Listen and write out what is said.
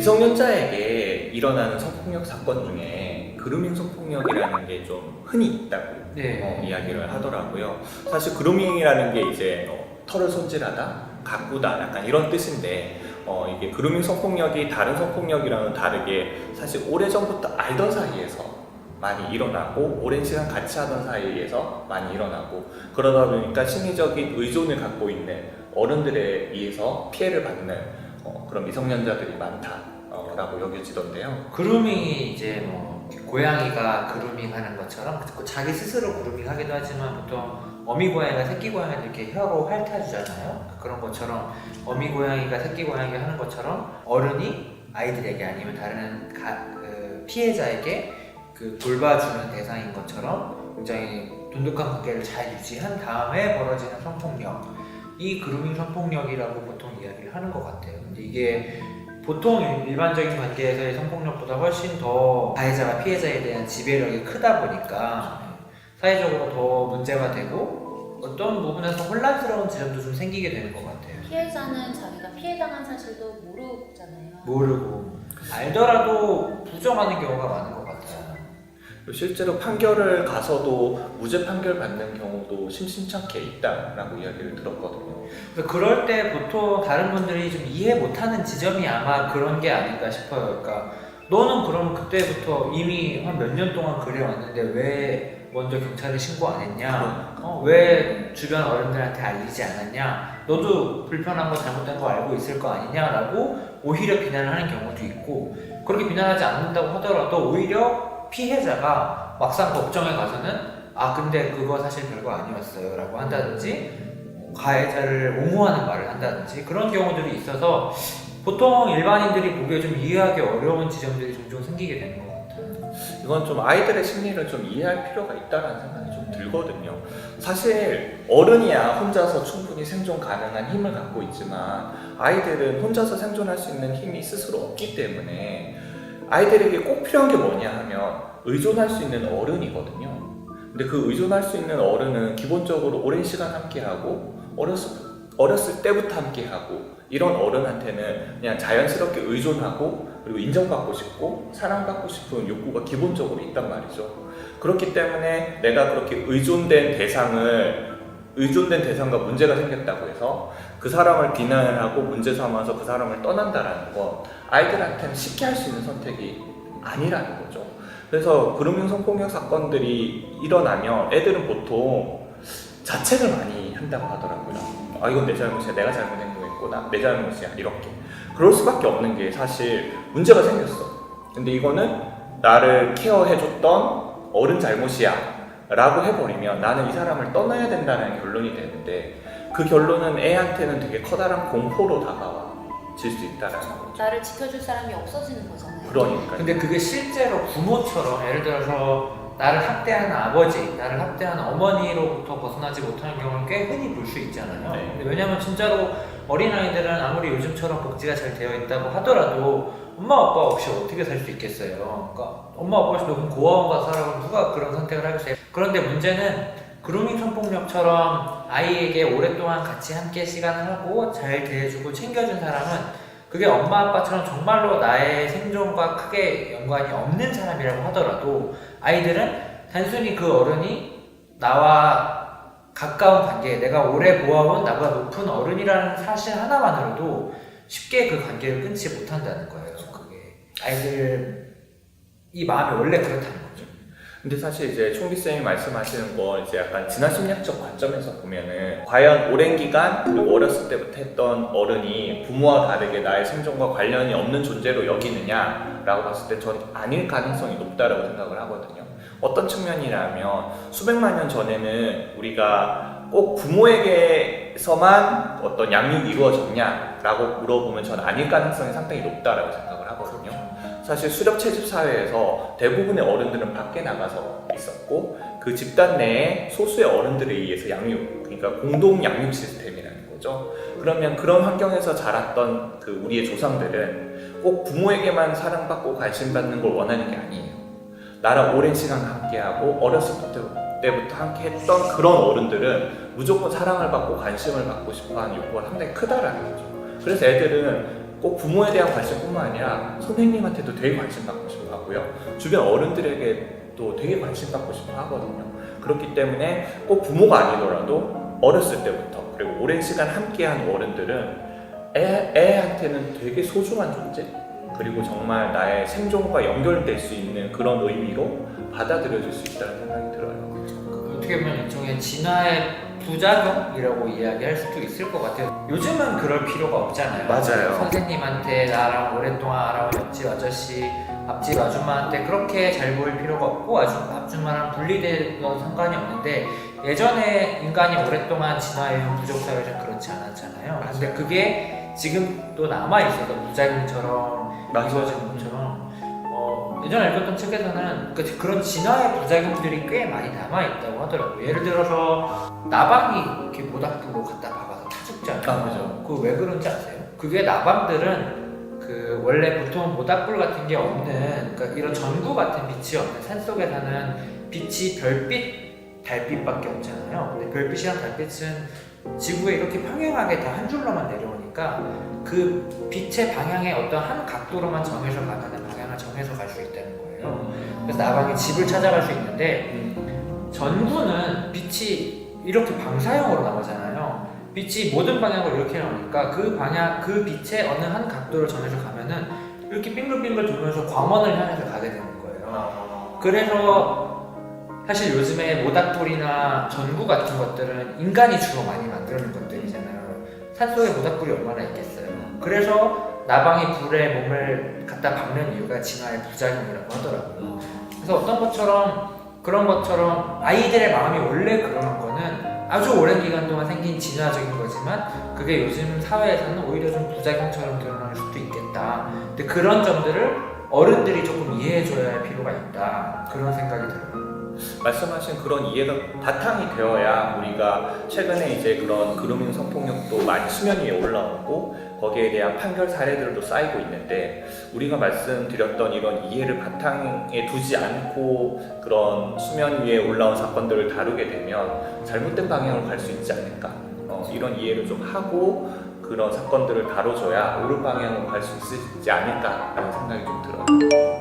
미성년자에게 일어나는 성폭력 사건 중에 그루밍 성폭력이라는 게 좀 흔히 있다고 네. 어, 이야기를 하더라고요. 사실 그루밍이라는 게 이제 어, 털을 손질하다, 가꾸다 약간 이런 뜻인데 어, 이게 그루밍 성폭력이 다른 성폭력이랑은 다르게 사실 오래전부터 알던 사이에서 많이 일어나고 오랜 시간 같이 하던 사이에서 많이 일어나고 그러다 보니까 심리적인 의존을 갖고 있는 어른들에 의해서 피해를 받는 어, 그런 미성년자들이 많다라고 여겨지던데요. 그루밍이 이제 뭐 고양이가 그루밍 하는 것처럼 그 자기 스스로 그루밍 하기도 하지만 보통 어미 고양이가 새끼 고양이를 이렇게 혀로 핥아주잖아요. 그런 것처럼 어미 고양이가 새끼 고양이가 하는 것처럼 어른이 아이들에게 아니면 다른 가- 그 피해자에게 그 돌봐주는 대상인 것처럼 굉장히 돈독한 관계를 잘 유지한 다음에 벌어지는 성폭력 이 그루밍 성폭력이라고 보통 이야기를 하는 것 같아요. 근데 이게 보통 일반적인 관계에서의 성폭력보다 훨씬 더 가해자가 피해자에 대한 지배력이 크다 보니까 사회적으로 더 문제가 되고 어떤 부분에서 혼란스러운 지점도 좀 생기게 되는 것 같아요. 피해자는 자기가 피해당한 사실도 모르잖아요. 모르고 알더라도 부정하는 경우가 많은 것 실제로 판결을 가서도 무죄 판결 받는 경우도 심심찮게 있다라고 이야기를 들었거든요. 그래서 그럴 때 보통 다른 분들이 좀 이해 못하는 지점이 아마 그런 게 아닐까 싶어요. 그러니까 너는 그럼 그때부터 이미 한 몇 년 동안 그래왔는데 왜 먼저 경찰에 신고 안 했냐? 어, 왜 주변 어른들한테 알리지 않았냐? 너도 불편한 거 잘못된 거 알고 있을 거 아니냐라고 오히려 비난을 하는 경우도 있고 그렇게 비난하지 않는다고 하더라도 오히려 피해자가 막상 법정에 가서는 아 근데 그거 사실 별거 아니었어요 라고 한다든지 가해자를 옹호하는 말을 한다든지 그런 경우들이 있어서 보통 일반인들이 보기에 좀 이해하기 어려운 지점들이 종종 생기게 되는 것 같아요. 이건 좀 아이들의 심리를 좀 이해할 필요가 있다는 생각이 좀 들거든요. 사실 어른이야 혼자서 충분히 생존 가능한 힘을 갖고 있지만 아이들은 혼자서 생존할 수 있는 힘이 스스로 없기 때문에 아이들에게 꼭 필요한 게 뭐냐 하면 의존할 수 있는 어른이거든요. 근데 그 의존할 수 있는 어른은 기본적으로 오랜 시간 함께하고 어렸을, 어렸을 때부터 함께하고 이런 어른한테는 그냥 자연스럽게 의존하고 그리고 인정받고 싶고 사랑받고 싶은 욕구가 기본적으로 있단 말이죠. 그렇기 때문에 내가 그렇게 의존된 대상을 의존된 대상과 문제가 생겼다고 해서 그 사람을 비난을 하고 문제 삼아서 그 사람을 떠난다라는 건 아이들한테는 쉽게 할 수 있는 선택이 아니라는 거죠. 그래서 그루밍 성폭력 사건들이 일어나면 애들은 보통 자책을 많이 한다고 하더라고요. 아 이건 내 잘못이야, 내가 잘못 행동했구나, 내 잘못이야 이렇게. 그럴 수밖에 없는 게 사실 문제가 생겼어. 근데 이거는 나를 케어해줬던 어른 잘못이야. 라고 해버리면 나는 이 사람을 떠나야 된다는 결론이 되는데 그 결론은 애한테는 되게 커다란 공포로 다가와질 수 있다는 거죠. 나를 지켜줄 사람이 없어지는 거잖아요. 그러니까. 근데 그게 실제로 부모처럼 예를 들어서 나를 학대하는 아버지, 나를 학대하는 어머니로부터 벗어나지 못하는 경우는 꽤 흔히 볼 수 있잖아요. 네. 근데 왜냐하면 진짜로 어린아이들은 아무리 요즘처럼 복지가 잘 되어 있다고 하더라도 엄마 아빠 없이 어떻게 살 수 있겠어요. 그러니까 엄마 아빠 없이 너무 고아원가 살아가면 누가 그런 선택을 하겠어요. 그런데 문제는 그루밍 성폭력처럼 아이에게 오랫동안 같이 함께 시간을 하고 잘 대해주고 챙겨준 사람은 그게 엄마 아빠처럼 정말로 나의 생존과 크게 연관이 없는 사람이라고 하더라도 아이들은 단순히 그 어른이 나와 가까운 관계, 내가 오래 보아온 나보다 높은 어른이라는 사실 하나만으로도 쉽게 그 관계를 끊지 못한다는 거예요. 아이들 이 마음이 원래 그렇다는 거죠. 근데 사실 이제 총기 쌤이 말씀하시는 건 이제 약간 진화 심리학적 관점에서 보면은 과연 오랜 기간 그리고 어렸을 때부터 했던 어른이 부모와 다르게 나의 생존과 관련이 없는 존재로 여기느냐라고 봤을 때전 아닐 가능성이 높다라고 생각을 하거든요. 어떤 측면이라면 수백만 년 전에는 우리가 꼭 부모에게서만 어떤 양육이 이루어졌냐라고 물어보면 전 아닐 가능성이 상당히 높다라고 생각을 하거든요. 사실 수렵 채집 사회에서 대부분의 어른들은 밖에 나가서 있었고 그 집단 내에 소수의 어른들에 의해서 양육, 그러니까 공동 양육 시스템이라는 거죠. 그러면 그런 환경에서 자랐던 그 우리의 조상들은 꼭 부모에게만 사랑받고 관심받는 걸 원하는 게 아니에요. 나랑 오랜 시간 함께하고 어렸을 때부터 함께 했던 그런 어른들은 무조건 사랑을 받고 관심을 받고 싶어하는 욕구가 상당히 크다라는 거죠. 그래서 애들은 꼭 부모에 대한 관심뿐만 아니라 선생님한테도 되게 관심 갖고 싶어 하고요. 주변 어른들에게 또 되게 관심 갖고 싶어 하거든요. 그렇기 때문에 꼭 부모가 아니더라도 어렸을 때부터 그리고 오랜 시간 함께한 어른들은 애, 애한테는 되게 소중한 존재 그리고 정말 나의 생존과 연결될 수 있는 그런 의미로 받아들여질 수 있다는 생각이 들어요. 그 어떻게 보면 일종의 진화의 부작용이라고 이야기할 수도 있을 것 같아요. 요즘은 그럴 필요가 없잖아요. 맞아요. 선생님한테 나랑 오랫동안 알아온 옆집 아저씨, 앞집 아줌마한테 그렇게 잘 보일 필요가 없고 아주 아줌마랑 분리되어 상관이 없는데 예전에 인간이 오랫동안 진화해온 부족 사회에서 그렇지 않았잖아요. 근데 그게 지금 또 남아 있어서 부작용처럼 이루어지는 것처럼 어, 예전에 읽었던 책에서는 그, 그런 진화의 부작용들이 꽤 많이 남아 있다고 하더라고요. 예를 들어서 나방이 이렇게 모닥불로 갖다 박아서 타 죽잖아요. 아, 그죠. 그거 왜 그런지 아세요? 그게 나방들은 그 원래 보통 모닥불 같은 게 없는 그러니까 이런 전구 같은 빛이 없는 산 속에 사는 빛이 별빛, 달빛밖에 없잖아요. 근데 별빛이랑 달빛은 지구에 이렇게 평행하게 다 한 줄로만 내려오니까 그 빛의 방향의 어떤 한 각도로만 정해서 가는 방향을 정해서 갈 수 있다는 거예요. 그래서 나방이 집을 찾아갈 수 있는데 전구는 빛이 이렇게 방사형으로 나오잖아요. 빛이 모든 방향으로 이렇게 나오니까 그 방향, 그 빛의 어느 한 각도를 정해서 가면은 이렇게 빙글빙글 돌면서 광원을 향해서 가게 되는 거예요. 그래서 사실 요즘에 모닥불이나 전구 같은 것들은 인간이 주로 많이 만드는 것들이잖아요. 산속에 모닥불이 얼마나 있겠어요. 그래서 나방이 불에 몸을 갖다 박는 이유가 진화의 부작용이라고 하더라고요. 그래서 어떤 것처럼 그런 것처럼 아이들의 마음이 원래 그러는 거는 아주 오랜 기간 동안 생긴 진화적인 거지만 그게 요즘 사회에서는 오히려 좀 부작용처럼 드러날 수도 있겠다. 근데 그런 점들을 어른들이 조금 이해해줘야 할 필요가 있다. 그런 생각이 들어요. 말씀하신 그런 이해가 바탕이 되어야 우리가 최근에 이제 그런 그루밍 성폭력도 많이 수면 위에 올라오고 거기에 대한 판결 사례들도 쌓이고 있는데 우리가 말씀드렸던 이런 이해를 바탕에 두지 않고 그런 수면 위에 올라온 사건들을 다루게 되면 잘못된 방향으로 갈 수 있지 않을까 어, 이런 이해를 좀 하고 그런 사건들을 다뤄줘야 옳은 방향으로 갈 수 있지 않을까라는 생각이 좀 들어요.